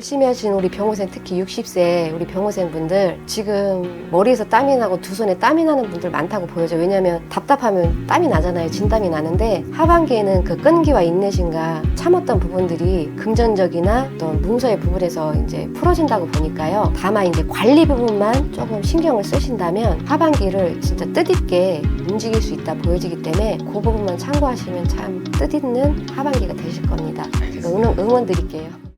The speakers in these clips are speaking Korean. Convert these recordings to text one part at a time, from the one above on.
열심히 하시는 우리 병호생 특히 60세 우리 병호생 분들 지금 머리에서 땀이 나고 두 손에 땀이 나는 분들 많다고 보여져 왜냐면 답답하면 땀이 나잖아요. 진땀이 나는데 하반기에는 그 끈기와 인내심과 참았던 부분들이 금전적이나 어떤 문서의 부분에서 이제 풀어진다고 보니까요. 다만 이제 관리 부분만 조금 신경을 쓰신다면 하반기를 진짜 뜻있게 움직일 수 있다 보여지기 때문에 그 부분만 참고하시면 참 뜻있는 하반기가 되실 겁니다. 제가 응원, 응원 드릴게요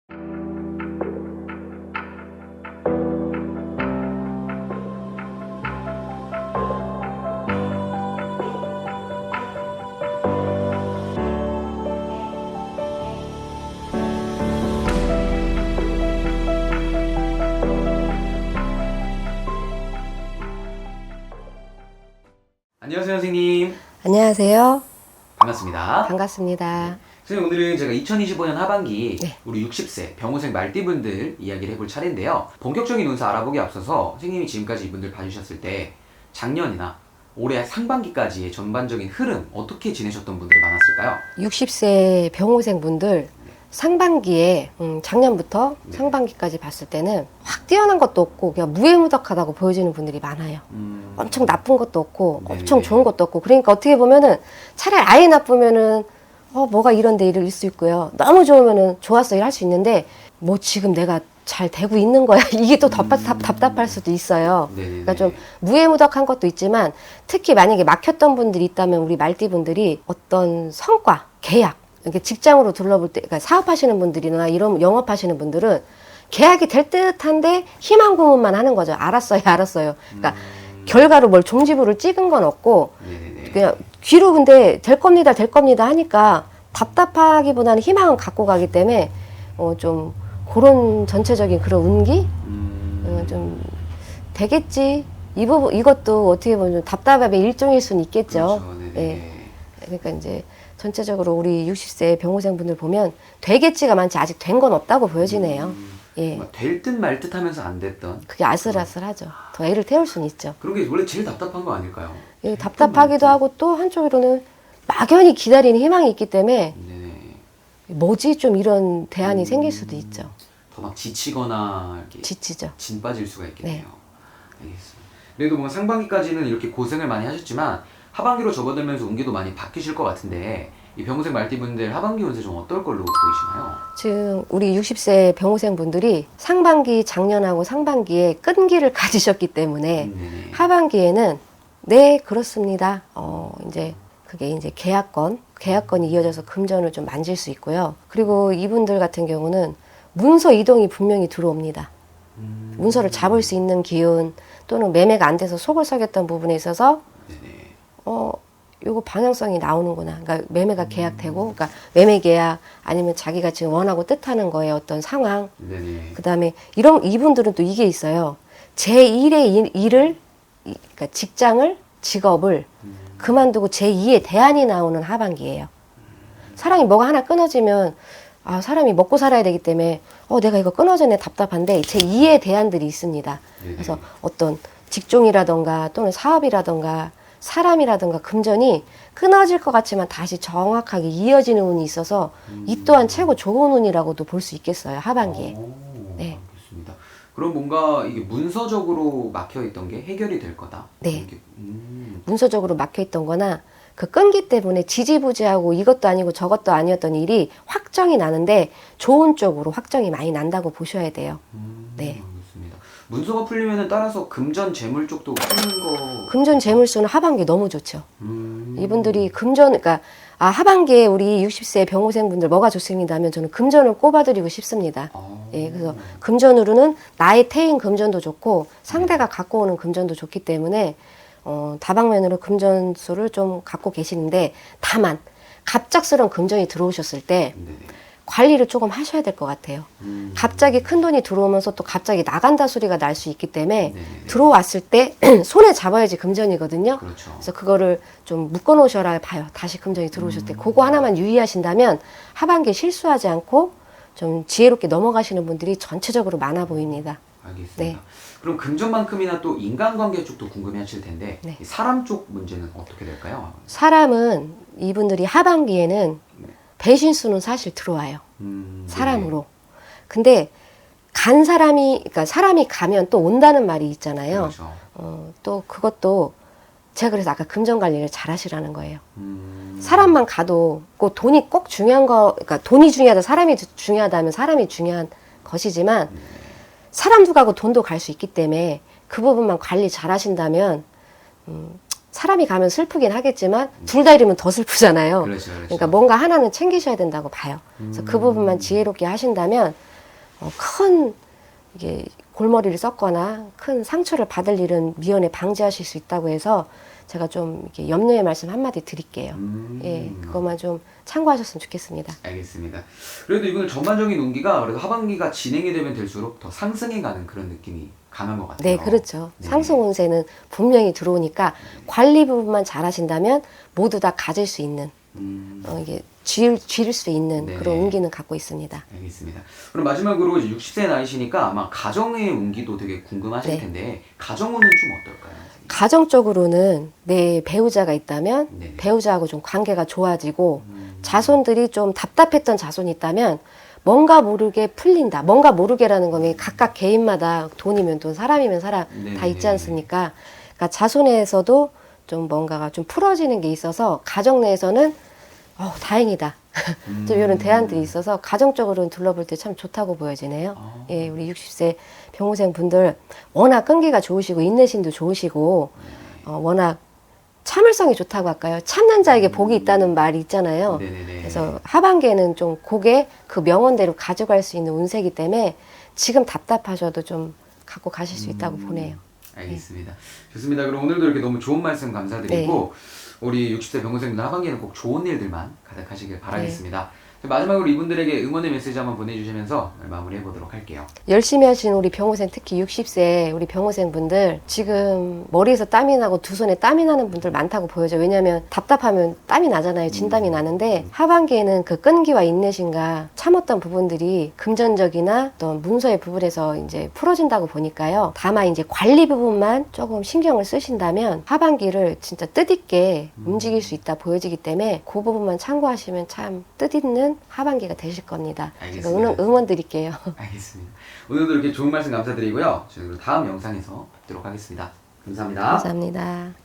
안녕하세요. 반갑습니다. 반갑습니다. 선생님 오늘은 제가 2025년 하반기 네. 우리 60세 병호생 말띠분들 이야기를 해볼 차례인데요. 본격적인 운세 알아보기 앞서서 선생님이 지금까지 이분들 봐주셨을 때 작년이나 올해 상반기까지의 전반적인 흐름 어떻게 지내셨던 분들이 많았을까요? 60세 병호생 분들 상반기에 음, 작년부터 상반기까지 봤을 때는 확 뛰어난 것도 없고 그냥 무해무덕하다고 보여지는 분들이 많아요. 음, 엄청 나쁜 것도 없고 네네. 엄청 좋은 것도 없고 그러니까 어떻게 보면은 차라리 아예 나쁘면은 어 뭐가 이런데 이럴 수 있고요. 너무 좋으면은 좋았어 일 할 수 있는데 뭐 지금 내가 잘 되고 있는 거야 이게 또 답답, 음. 답, 답답할 수도 있어요. 네네네. 그러니까 좀 무해무덕한 것도 있지만 특히 만약에 막혔던 분들이 있다면 우리 말띠 분들이 어떤 성과, 계약, 이렇게 직장으로 둘러볼 때, 그러니까 사업하시는 분들이나 이런 영업하시는 분들은 계약이 될 듯한데 희망 고문만 하는 거죠. 알았어요, 알았어요. 그러니까 음, 결과로 뭘 종지부를 찍은 건 없고 네네네. 그냥 귀로 근데 될 겁니다, 될 겁니다 하니까 답답하기보다는 희망은 갖고 가기 때문에 어, 좀 그런 전체적인 그런 운기 음, 어, 좀 되겠지. 이 부분 이것도 어떻게 보면 좀 답답함의 일종일 수는 있겠죠. 그렇죠. 네네. 예. 그러니까 이제 전체적으로 우리 60세 병호생 분들 보면 되겠지가 많지 아직 된 건 없다고 보여지네요. 음, 예. 될듯 말 듯 하면서 안 됐던 그게 아슬아슬하죠. 더 애를 태울 수는 있죠. 그런 게 원래 제일 답답한 거 아닐까요? 예, 답답하기도 하고 또 한쪽으로는 막연히 기다리는 희망이 있기 때문에 네네. 뭐지 좀 이런 대안이 음. 생길 수도 있죠. 더 막 지치거나 이렇게 지치죠. 진 빠질 수가 있겠네요. 네. 알겠습니다. 그래도 뭔가 상반기까지는 이렇게 고생을 많이 하셨지만 하반기로 접어들면서 운기도 많이 바뀌실 것 같은데 이 병생 말띠분들 하반기 운세 좀 어떨 걸로 보이시나요? 지금 우리 60세 병호생 분들이 상반기 작년하고 상반기에 끈기를 가지셨기 때문에 음, 네네. 하반기에는 네 그렇습니다. 어 이제 그게 이제 계약건 계약건이 이어져서 금전을 좀 만질 수 있고요. 그리고 이분들 같은 경우는 문서 이동이 분명히 들어옵니다. 음, 문서를 잡을 수 있는 기운 또는 매매가 안 돼서 속을 썩였던 부분에 있어서. 어 요거 방향성이 나오는구나. 그러니까 매매가 계약되고, 그러니까 매매 계약 아니면 자기가 지금 원하고 뜻하는 거에 어떤 상황. 네네. 그 다음에 이런 이분들은 또 이게 있어요. 제 1의 일, 일을 이- 그러니까 직장을 직업을 음, 그만두고 제 2의 대안이 나오는 하반기예요. 사람이 뭐가 하나 끊어지면 아 사람이 먹고 살아야 되기 때문에 어 내가 이거 끊어졌네 답답한데 제 2의 대안들이 있습니다. 네네. 그래서 어떤 직종이라던가 또는 사업이라던가 사람이라던가 금전이 끊어질 것 같지만 다시 정확하게 이어지는 운이 있어서 이 또한 최고 좋은 운이라고도 볼 수 있겠어요 하반기에. 오, 네. 알겠습니다. 그럼 뭔가 이게 문서적으로 막혀 있던 게 해결이 될 거다. 네. 음, 문서적으로 막혀 있던 거나 그 끈기 때문에 지지부지하고 이것도 아니고 저것도 아니었던 일이 확정이 나는데 좋은 쪽으로 확정이 많이 난다고 보셔야 돼요. 음, 네. 문서가 풀리면은 따라서 금전 재물 쪽도 풀리는 거. 금전 재물수는 하반기 너무 좋죠. 음, 이분들이 금전, 그러니까 아 하반기에 우리 60세 병호생 분들 뭐가 좋습니다 하면 저는 금전을 꼽아드리고 싶습니다. 아, 예, 그래서 금전으로는 나의 태인 금전도 좋고 상대가 갖고 오는 금전도 좋기 때문에 어, 다방면으로 금전수를 좀 갖고 계시는데 다만 갑작스러운 금전이 들어오셨을 때 네네. 관리를 조금 하셔야 될 것 같아요. 음, 갑자기 큰 돈이 들어오면서 또 갑자기 나간다 소리가 날 수 있기 때문에 네네네. 들어왔을 때 손에 잡아야지 금전이거든요. 그렇죠. 그래서 그거를 좀 묶어 놓으셔라 봐요. 다시 금전이 들어오실 음. 때 그거 하나만 유의하신다면 하반기에 실수하지 않고 좀 지혜롭게 넘어가시는 분들이 전체적으로 많아 보입니다. 알겠습니다. 네. 그럼 금전만큼이나 또 인간관계 쪽도 궁금해하실 텐데 네. 이 사람 쪽 문제는 어떻게 될까요? 사람은 이분들이 하반기에는 배신수는 사실 들어와요. 음, 사람으로. 근데 간 사람이, 그러니까 사람이 가면 또 온다는 말이 있잖아요. 그렇죠. 어, 또 그것도 제가 그래서 아까 금전 관리를 잘 하시라는 거예요. 음. 사람만 가도 그 돈이 꼭 중요한 거, 그러니까 돈이 중요하다, 사람이 주- 중요하다면 사람이 중요한 것이지만 사람도 가고 돈도 갈 수 있기 때문에 그 부분만 관리 잘 하신다면 음, 사람이 가면 슬프긴 하겠지만 둘다 이러면 더 슬프잖아요. 그렇죠, 그렇죠. 그러니까 뭔가 하나는 챙기셔야 된다고 봐요. 그래서 그 음. 부분만 지혜롭게 하신다면 어, 큰 이게 골머리를 썼거나 큰 상처를 받을 일은 미연에 방지하실 수 있다고 해서 제가 좀 이렇게 염려의 말씀 한마디 드릴게요. 음. 예, 그것만 좀 참고하셨으면 좋겠습니다. 알겠습니다. 그래도 이분은 전반적인 운기가 그래도 하반기가 진행이 되면 될수록 더 상승해 가는 그런 느낌이 강한 것 같아요. 네, 그렇죠. 네. 상승 운세는 분명히 들어오니까 관리 부분만 잘 하신다면 모두 다 가질 수 있는 음, 어, 이게 쥐, 쥐를 수 있는 네. 그런 운기는 갖고 있습니다. 알겠습니다. 그럼 마지막으로 이제 60세 나이시니까 아마 가정의 운기도 되게 궁금하실 네. 텐데 가정운은 좀 어떨까요? 가정적으로는 내 배우자가 있다면 네. 배우자하고 좀 관계가 좋아지고 음, 자손들이 좀 답답했던 자손이 있다면 뭔가 모르게 풀린다. 뭔가 모르게라는 거면 각각 개인마다 돈이면 돈, 사람이면 사람 네, 다 있지 네, 않습니까? 그러니까 자손에서도 좀 뭔가가 좀 풀어지는 게 있어서 가정 내에서는 어, 다행이다. 음. 좀 이런 대안들이 있어서 가정적으로는 둘러볼 때 참 좋다고 보여지네요. 아. 예, 우리 60세 병호생 분들 워낙 끈기가 좋으시고 인내심도 좋으시고 어, 워낙 참을성이 좋다고 할까요? 참는 자에게 복이 있다는 말이 있잖아요. 네네네. 그래서 하반기에는 좀 곡에 그 명언대로 가져갈 수 있는 운세이기 때문에 지금 답답하셔도 좀 갖고 가실 수 있다고 음. 보네요. 알겠습니다. 좋습니다. 그럼 오늘도 이렇게 너무 좋은 말씀 감사드리고 네. 우리 60세 병원생분들 하반기에는 꼭 좋은 일들만 가득하시길 바라겠습니다. 네. 마지막으로 이분들에게 응원의 메시지 한번 보내주시면서 마무리해 보도록 할게요. 열심히 하시는 우리 병호생 특히 60세 우리 병호생 분들 지금 머리에서 땀이 나고 두 손에 땀이 나는 분들 많다고 보여져요. 왜냐하면 답답하면 땀이 나잖아요. 진땀이 나는데 하반기에는 그 끈기와 인내심과 참았던 부분들이 금전적이나 어떤 문서의 부분에서 이제 풀어진다고 보니까요. 다만 이제 관리 부분만 조금 신경을 쓰신다면 하반기를 진짜 뜻있게 움직일 수 있다 보여지기 때문에 그 부분만 참고하시면 참 뜻있는 하반기가 되실 겁니다. 알겠습니다. 응원, 응원 드릴게요. 알겠습니다. 오늘도 이렇게 좋은 말씀 감사드리고요. 저희 그럼 다음 영상에서 뵙도록 하겠습니다. 감사합니다. 감사합니다.